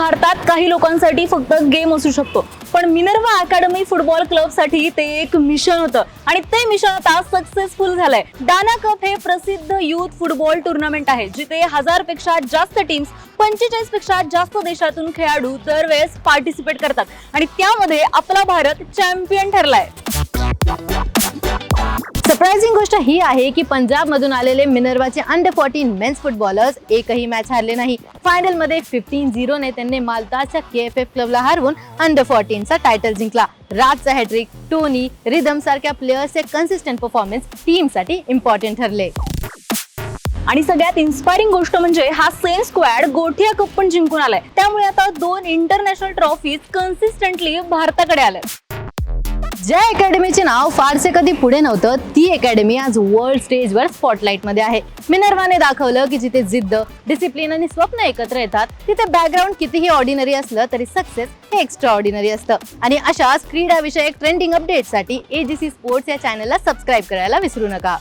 भारतात काही लोकांसाठी फक्त गेम असू शकतो. पण मिनर्वा अकॅडमी फुटबॉल क्लबसाठी ते एक मिशन होतं. आणि ते मिशन आता सक्सेसफुल झालंय. डाना कप हे प्रसिद्ध युथ फुटबॉल टुर्नामेंट आहे जिथे हजारपेक्षा जास्त टीम्स पंचेचाळीसपेक्षा जास्त देशातून खेळाडू दरवेळेस पार्टिसिपेट करतात. आणि त्यामध्ये आपला भारत चॅम्पियन ठरलाय. गोष्ट ही आहे की पंजाब मधून आलेले मिनर्वाचे अंडर फोर्टीन मेन्स फुटबॉलर्स एकही मॅच हारले नाही. फायनलमध्ये फिफ्टीन झिरोने त्यांनी मालताच्या के एफ एफ क्लबला हरवून अंडर फोर्टीनचा टायटल जिंकला. राजचा हॅट्रिक टोनी रिदम सारख्या प्लेयर्सचे कन्सिस्टंट परफॉर्मन्स टीमसाठी इम्पॉर्टंट ठरले. आणि सगळ्यात इन्स्पायरिंग गोष्ट म्हणजे हा सेम स्क्वॅड गोठिया कप पण जिंकून आलाय. त्यामुळे आता दोन इंटरनॅशनल ट्रॉफीज कन्सिस्टंटली भारताकडे आल्या ज्या अकॅडमीचे नाव फारसे कधी पुढे नव्हतं ती अकॅडमी आज वर्ल्ड स्टेजवर स्पॉटलाईटमध्ये आहे. मिनर्वाने दाखवलं की जिथे जिद्द डिसिप्लिन आणि स्वप्न एकत्र येतात तिथे बॅकग्राऊंड कितीही ऑर्डिनरी असलं तरी सक्सेस हे एक्स्ट्रा ऑर्डिनरी असतं. आणि अशाच क्रीडाविषयक ट्रेंडिंग अपडेटसाठी एजीसी स्पोर्ट्स या चॅनलला सबस्क्राईब करायला विसरू नका.